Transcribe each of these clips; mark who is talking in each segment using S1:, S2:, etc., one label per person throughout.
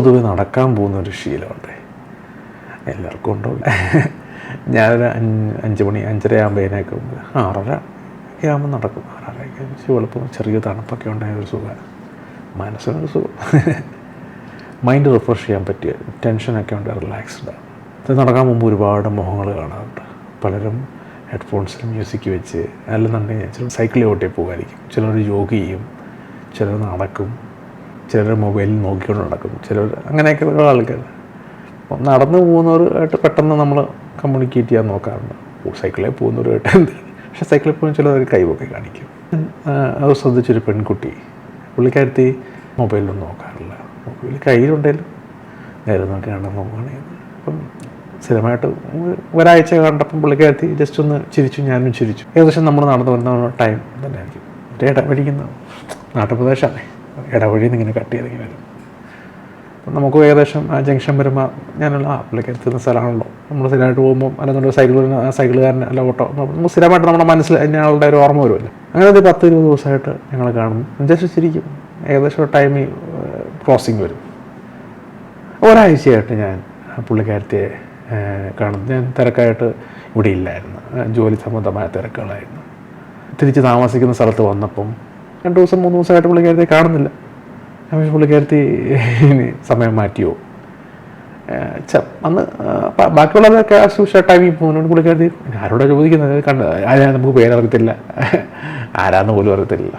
S1: പൊതുവെ നടക്കാൻ പോകുന്ന ഒരു ശീലമുണ്ട്. എല്ലാവർക്കും ഉണ്ടോ? ഞാനൊരു അഞ്ച് അഞ്ച് മണി അഞ്ചര ആകുമ്പോൾ എഴുന്നേക്ക് ആറര ഒക്കെ ആകുമ്പോൾ നടക്കും. ആറരയ്ക്ക് എളുപ്പം ചെറിയ തണുപ്പൊക്കെ ഉണ്ടായ ഒരു സുഖമാണ് മനസ്സിനൊരു സുഖം. മൈൻഡ് റിഫ്രഷ് ചെയ്യാൻ പറ്റിയ ടെൻഷനൊക്കെ ഉണ്ട് റിലാക്സ്ഡ് ഇത് നടക്കാൻ മുമ്പ് ഒരുപാട് മുഖങ്ങൾ കാണാറുണ്ട്. പലരും ഹെഡ്ഫോൺസിൽ മ്യൂസിക് വെച്ച് അല്ലെന്നുണ്ടെങ്കിൽ ചിലർ സൈക്കിളിൽ ഓട്ടി പോകുമായിരിക്കും ചിലർ യോഗ ചെയ്യും ചിലർ നടക്കും. ചിലർ മൊബൈലിൽ നോക്കിക്കൊണ്ട് നടക്കും ചിലർ അങ്ങനെയൊക്കെ ഉള്ള ആൾക്കാർ അപ്പം നടന്നു പോകുന്നവരുമായിട്ട് പെട്ടെന്ന് നമ്മൾ കമ്മ്യൂണിക്കേറ്റ് ചെയ്യാൻ നോക്കാറുണ്ട്. സൈക്കിളിൽ പോകുന്നവരുമായിട്ട് എന്ത്? പക്ഷേ സൈക്കിളിൽ പോകുന്ന ചിലർ കൈവൊക്കെ കാണിക്കും. അത് ശ്രദ്ധിച്ചൊരു പെൺകുട്ടി പുള്ളിക്കാരത്തി മൊബൈലൊന്നും നോക്കാറില്ല. മൊബൈൽ കയ്യിലുണ്ടെങ്കിലും നേരെ നോക്കി കാണാൻ നോക്കുകയാണ് അപ്പം സ്ഥിരമായിട്ട് ഒരു- ഒരാഴ്ച കണ്ടപ്പം പുള്ളിക്കാരത്തി ജസ്റ്റ് ഒന്ന് ചിരിച്ചു ഞാനും ചിരിച്ചു. ഏകദേശം നമ്മൾ നടന്നു വരുന്ന ടൈം തന്നെ ആയിരിക്കും ഒരു ഇടവഴിക്കുന്ന നാട്ടുപ്രദേശമാണ് ഇടവഴിയിൽ നിന്ന് ഇങ്ങനെ കട്ട് ചെയ്തിങ്ങനെ വരും. അപ്പം നമുക്ക് ഏകദേശം ആ ജംഗ്ഷൻ വരുമ്പോൾ ഞാനുള്ള ആ പുള്ളിക്കാരത്തി എത്തുന്ന സ്ഥലമാണല്ലോ നമ്മൾ സ്ഥിരമായിട്ട് പോകുമ്പോൾ അല്ലെന്നുണ്ടെങ്കിൽ സൈക്കിൾ സൈക്കിളുകാരൻ അല്ല ഓട്ടോ. നമുക്ക് സ്ഥിരമായിട്ട് നമ്മുടെ മനസ്സിൽ ഞങ്ങളുടെ ഒരു ഓർമ്മ വരുമല്ലോ. അങ്ങനെ ഒരു പത്ത് ഇരുപത് ദിവസമായിട്ട് ഞങ്ങൾ കാണും ജസ്റ്റ് ചിരിക്കും. ഏകദേശം ടൈമിൽ ക്രോസിങ് വരും. ഒരാഴ്ചയായിട്ട് ഞാൻ പുള്ളിക്കാരത്തെ കാണുന്നു. ഞാൻ തിരക്കായിട്ട് ഇവിടെ ഇല്ലായിരുന്നു. ജോലി സംബന്ധമായ തിരക്കുകളായിരുന്നു. തിരിച്ച് താമസിക്കുന്ന സ്ഥലത്ത് വന്നപ്പം രണ്ട് ദിവസം മൂന്ന് ദിവസമായിട്ട് പുള്ളിക്കാരത്തെ കാണുന്നില്ല. ഞാൻ പുള്ളിക്കാരത്തി ഇനി സമയം മാറ്റിയോ? അന്ന് ബാക്കിയുള്ളതൊക്കെ സൂക്ഷിച്ച ടൈമിൽ പോകുന്നുണ്ട് പുള്ളിക്കാരത്തി ആരോടാ ചോദിക്കുന്നത്? കണ്ട് ആരാ നമുക്ക് പേരറിയത്തില്ല ആരാന്ന് പോലും അറിയത്തില്ല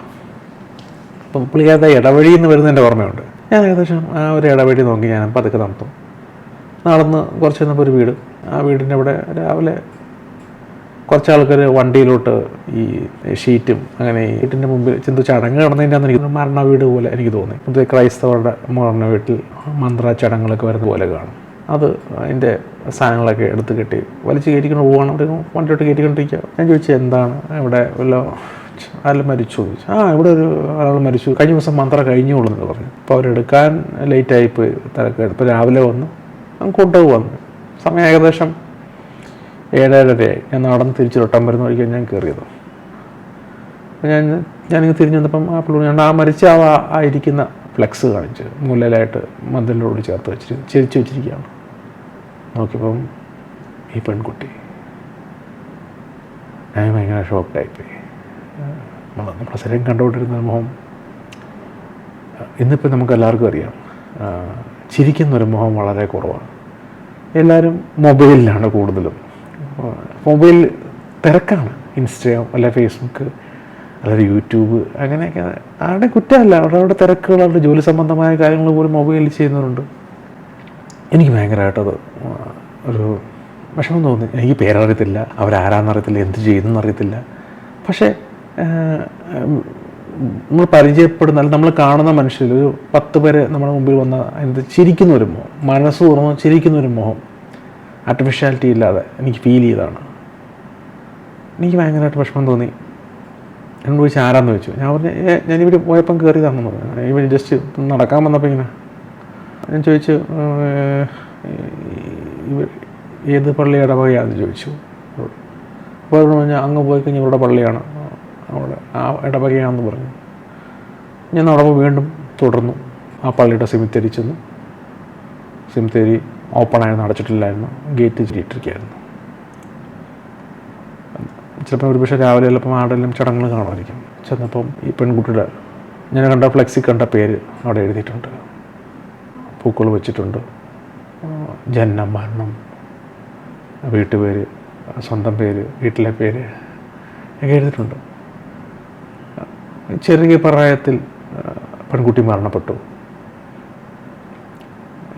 S1: അപ്പം പുള്ളിക്കാരത്തെ ഇടവഴി എന്ന് വരുന്ന എന്റെ ഓർമ്മയുണ്ട്. ഞാൻ ഏകദേശം ആ ഒരു ഇടവഴി നോക്കി ഞാൻ പതുക്കെ നടത്തും നടന്ന് കുറച്ച് ചെന്നപ്പോൾ ഒരു വീട്. ആ വീടിന്റെ അവിടെ രാവിലെ കുറച്ച് ആൾക്കാർ വണ്ടിയിലോട്ട് ഈ ഷീറ്റും അങ്ങനെ വീട്ടിന്റെ മുമ്പിൽ ചെന്ത് ചടങ്ങ് കിടന്നതിന്റെ അന്ന് എനിക്ക് മരണ വീട് പോലെ എനിക്ക് തോന്നി. അത് ക്രൈസ്തവരുടെ മരണ വീട്ടിൽ മന്ത്ര ചടങ്ങുകളൊക്കെ വരുന്ന പോലെ കാണും. അത് അതിന്റെ സാധനങ്ങളൊക്കെ എടുത്ത് കെട്ടി വലിച്ച് കയറ്റിക്കൊണ്ട് പോകണം ഒരു വണ്ടിയോട്ട് കയറ്റിക്കൊണ്ടിരിക്കുക. ഞാൻ ചോദിച്ചു എന്താണ്? ഇവിടെ വല്ല ആൾ മരിച്ചു? ചോദിച്ചു. ആ ഇവിടെ ഒരു ആൾ മരിച്ചു. കഴിഞ്ഞ ദിവസം മന്ത്ര കഴിഞ്ഞോളൂ എന്ന് പറഞ്ഞു. അപ്പോൾ അവരെടുക്കാൻ ലേറ്റായിപ്പോയി തിരക്കെടുത്ത് ഇപ്പോൾ രാവിലെ വന്നു. കൂട്ടവ് വന്നു. സമയം ഏകദേശം ഏഴേഴരയായി ഞാൻ നടന്ന് തിരിച്ച് റൊട്ടം വരുന്ന വഴിക്ക് ഞാൻ കയറിയത്. ഞാൻ ഞാനിങ്ങനെ തിരിഞ്ഞു വന്നപ്പം ആ പുള്ളി ഞാൻ ആ മരിച്ച ആ ഇരിക്കുന്ന ഫ്ലെക്സ് കാണിച്ച് മൂലയിലായിട്ട് മതിലിനോട് ചേർത്ത് വെച്ചിട്ട് ചിരിച്ചു വെച്ചിരിക്കുകയാണ്. നോക്കിയപ്പം ഈ പെൺകുട്ടി ഞാൻ ഭയങ്കര ഷോക്ക്ഡായിപ്പോയി നമ്മൾ നമ്മുടെ സ്ഥിരം കണ്ടുകൊണ്ടിരുന്ന മുഖം ഇന്നിപ്പോൾ നമുക്ക് എല്ലാവർക്കും അറിയാം ചിരിക്കുന്ന ചിരിക്കുന്നൊരു മുഖം വളരെ കുറവാണ്. എല്ലാവരും മൊബൈലിലാണ് കൂടുതലും. മൊബൈൽ തിരക്കാണ് ഇൻസ്റ്റഗ്രാം അല്ല ഫേസ്ബുക്ക് അല്ലെങ്കിൽ യൂട്യൂബ് അങ്ങനെയൊക്കെ. അവിടെ കുറ്റമല്ല അവിടെ അവിടെ തിരക്കുകൾ അവരുടെ ജോലി സംബന്ധമായ കാര്യങ്ങൾ പോലും മൊബൈലിൽ ചെയ്യുന്നവരുണ്ട്. എനിക്ക് ഭയങ്കരമായിട്ടത് ഒരു വിഷമം തോന്നി. എനിക്ക് പേരറിയത്തില്ല അവരാരാന്നറിയത്തില്ല എന്ത് ചെയ്യുന്നറിയത്തില്ല പക്ഷേ നമ്മൾ പരിചയപ്പെടുന്ന അല്ലെങ്കിൽ നമ്മൾ കാണുന്ന മനുഷ്യരിൽ ഒരു പത്ത് പേര് നമ്മുടെ മുമ്പിൽ വന്ന എന്ത് ചിരിക്കുന്ന ഒരു മുഖം മനസ്സ് തുറന്ന് ചിരിക്കുന്ന ഒരു മുഖം ആർട്ടിഫിഷ്യാലിറ്റി ഇല്ലാതെ എനിക്ക് ഫീൽ ചെയ്തതാണ്. എനിക്ക് ഭയങ്കരമായിട്ട് വിഷമം തോന്നി. എന്നോട് ചോദിച്ചു ആരാന്ന് ചോദിച്ചു ഞാൻ പറഞ്ഞു "ഏ, ഞാനിവർ പോയപ്പം കയറിയതാണെന്ന് പറഞ്ഞു. ഇവർ ജസ്റ്റ് നടക്കാൻ വന്നപ്പോൾ ഇങ്ങനെ. ഞാൻ ചോദിച്ചു ഇവർ ഏത് പള്ളി ഇടവകയാണെന്ന് ചോദിച്ചു. അപ്പോൾ അവിടെ പറഞ്ഞു അങ്ങ് പോയി കഴിഞ്ഞാൽ ഇവരുടെ പള്ളിയാണ്. അവിടെ ആ ഇടവകയാണെന്ന് പറഞ്ഞു. ഞാൻ നടപ്പ് വീണ്ടും തുടർന്നു. ആ പള്ളിയുടെ സിമിത്തേരി ചെന്നു. സിമിത്തേരി ഓപ്പണായിരുന്നു അടച്ചിട്ടില്ലായിരുന്നു ഗേറ്റ് ചീട്ടിരിക്കുകയായിരുന്നു ചിലപ്പോൾ ഒരുപക്ഷെ രാവിലെ ചിലപ്പം ആടെല്ലാം ചടങ്ങുകൾ കാണുമായിരിക്കും. ചെന്നപ്പം ഈ പെൺകുട്ടിയുടെ ഞാൻ കണ്ട ഫ്ലെക്സി കണ്ട പേര് അവിടെ എഴുതിയിട്ടുണ്ട്. പൂക്കൾ വെച്ചിട്ടുണ്ട്. ജനനം മരണം വീട്ടുപേര് സ്വന്തം പേര് വീട്ടിലെ പേര് ഒക്കെ എഴുതിയിട്ടുണ്ട്. ചെറിയ പ്രായത്തിൽ പെൺകുട്ടി മരണപ്പെട്ടു.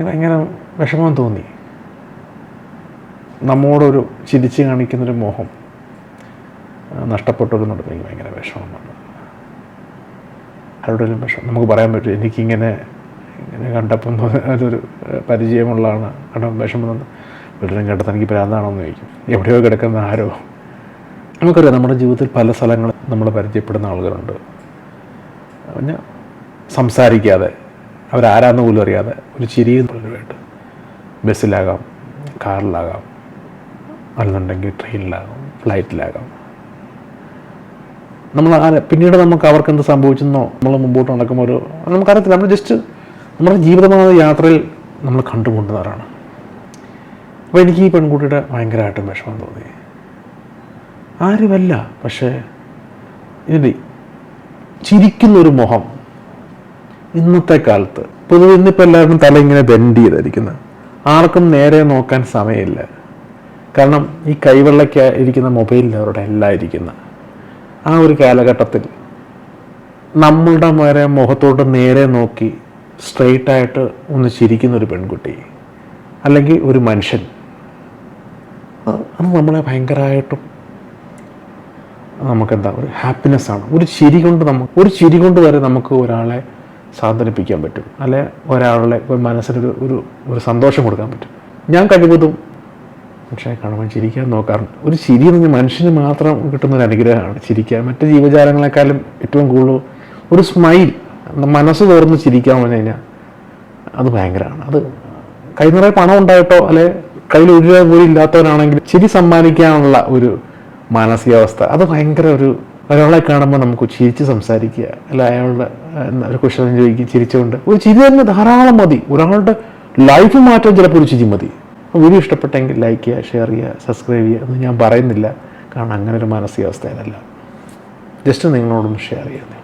S1: ഭയങ്കര വിഷമം തോന്നി. നമ്മോടൊരു ചിരിച്ച് കാണിക്കുന്നൊരു മോഹം നഷ്ടപ്പെട്ടു നഷ്ടപ്പെട്ടതെന്നുള്ളത് എനിക്ക് ഭയങ്കര വിഷമമാണ് ആരുടെയും വിഷമം നമുക്ക് പറയാൻ പറ്റും. എനിക്കിങ്ങനെ ഇങ്ങനെ കണ്ടപ്പം അതൊരു പരിചയമുള്ളതാണ്. കണ്ടപ്പം വിഷമം തന്നെ വീട്ടിലും കേട്ടത് എനിക്ക് പ്രാന്താണോ എന്ന് ചോദിക്കും. എവിടെയോ കിടക്കുന്ന ആരോ. നമുക്കറിയാം നമ്മുടെ ജീവിതത്തിൽ പല സ്ഥലങ്ങളും നമ്മൾ പരിചയപ്പെടുന്ന ആളുകളുണ്ട്. പിന്നെ സംസാരിക്കാതെ അവരാരാന്ന് പോലും അറിയാതെ ഒരു ചിരിയും പലരുമായിട്ട് ബസ്സിലാകാം കാറിലാകാം അല്ലെന്നുണ്ടെങ്കിൽ ട്രെയിനിലാകാം ഫ്ലൈറ്റിലാകാം. നമ്മൾ ആരെ പിന്നീട് നമുക്ക് അവർക്ക് എന്ത് സംഭവിച്ചെന്നോ നമ്മൾ മുമ്പോട്ട് നടക്കുമ്പോൾ ഒരു നമുക്കറിയത്തില്ല. നമ്മൾ ജസ്റ്റ് നമ്മുടെ ജീവിതമായ യാത്രയിൽ നമ്മൾ കണ്ടുപോകുന്നവരാണ് അപ്പോൾ എനിക്ക് ഈ പെൺകുട്ടിയുടെ ഭയങ്കരമായിട്ടും വിഷമം തോന്നി. ആരുമല്ല പക്ഷേ ഇതിന്റെ ചിരിക്കുന്നൊരു മുഖം ഇന്നത്തെ കാലത്ത്. പൊതുവെ ഇന്നിപ്പോൾ എല്ലാവരും തല ഇങ്ങനെ ബെൻഡ് ചെയ്തായിരിക്കുന്നത് ആർക്കും നേരെ നോക്കാൻ സമയമില്ല. കാരണം ഈ കൈവെള്ളയ്ക്ക് ഇരിക്കുന്ന മൊബൈലിൽ അവരുടെ എല്ലാം ഇരിക്കുന്ന ആ ഒരു കാലഘട്ടത്തിൽ നമ്മളുടെ വരെ മുഖത്തോട്ട് നേരെ നോക്കി സ്ട്രെയിറ്റായിട്ട് ഒന്ന് ചിരിക്കുന്ന ഒരു പെൺകുട്ടി അല്ലെങ്കിൽ ഒരു മനുഷ്യൻ. അത് നമ്മളെ ഭയങ്കരമായിട്ടും നമുക്കെന്താ ഒരു ഹാപ്പിനെസ് ആണ്. ഒരു ചിരി കൊണ്ട് നമുക്ക് ഒരു ചിരി കൊണ്ട് വരെ നമുക്ക് ഒരാളെ സാന്ത്വനിപ്പിക്കാൻ പറ്റും. അല്ലെ ഒരാളുടെ ഒരു മനസ്സിനൊരു ഒരു ഒരു സന്തോഷം കൊടുക്കാൻ പറ്റും. ഞാൻ കഴിവതും പക്ഷേ കാണുമ്പോൾ ചിരിക്കാൻ നോക്കാറുണ്ട്. ഒരു ചിരി എന്ന് മനുഷ്യന് മാത്രം കിട്ടുന്ന ഒരു അനുഗ്രഹമാണ് ചിരിക്കാൻ. മറ്റ് ജീവജാലങ്ങളെക്കാളും ഏറ്റവും കൂടുതൽ ഒരു സ്മൈൽ മനസ്സ് തോർന്ന് ചിരിക്കാൻ പറഞ്ഞു കഴിഞ്ഞാൽ അത് ഭയങ്കരമാണ്. അത് കൈ നിറയെ പണം ഉണ്ടായിട്ടോ അല്ലെ കയ്യിൽ ഒരു രൂപ പോലും ഇല്ലാത്തവരാണെങ്കിൽ ചിരി സമ്മാനിക്കാനുള്ള ഒരു മാനസികാവസ്ഥ. അത് ഭയങ്കര ഒരു ഒരാളെ കാണുമ്പോൾ നമുക്ക് ചിരിച്ച് സംസാരിക്കുക. അല്ല അയാളുടെ ഒരു കുശലം ചോദിക്കുക ചിരിച്ചുകൊണ്ട്. ഒരു ചിരി തന്നെ ധാരാളം മതി. ഒരാളുടെ ലൈഫ് മാറ്റാൻ ചിലപ്പോൾ ഒരു ചിരി മതി. വീഡിയോ ഇഷ്ടപ്പെട്ടെങ്കിൽ ലൈക്ക് ചെയ്യുക ഷെയർ ചെയ്യുക സബ്സ്ക്രൈബ് ചെയ്യുക. എന്ന് ഞാൻ പറയുന്നില്ല. കാരണം അങ്ങനെ ഒരു മാനസികാവസ്ഥയിലല്ല. ജസ്റ്റ് നിങ്ങളോടൊന്ന് ഷെയർ ചെയ്യാം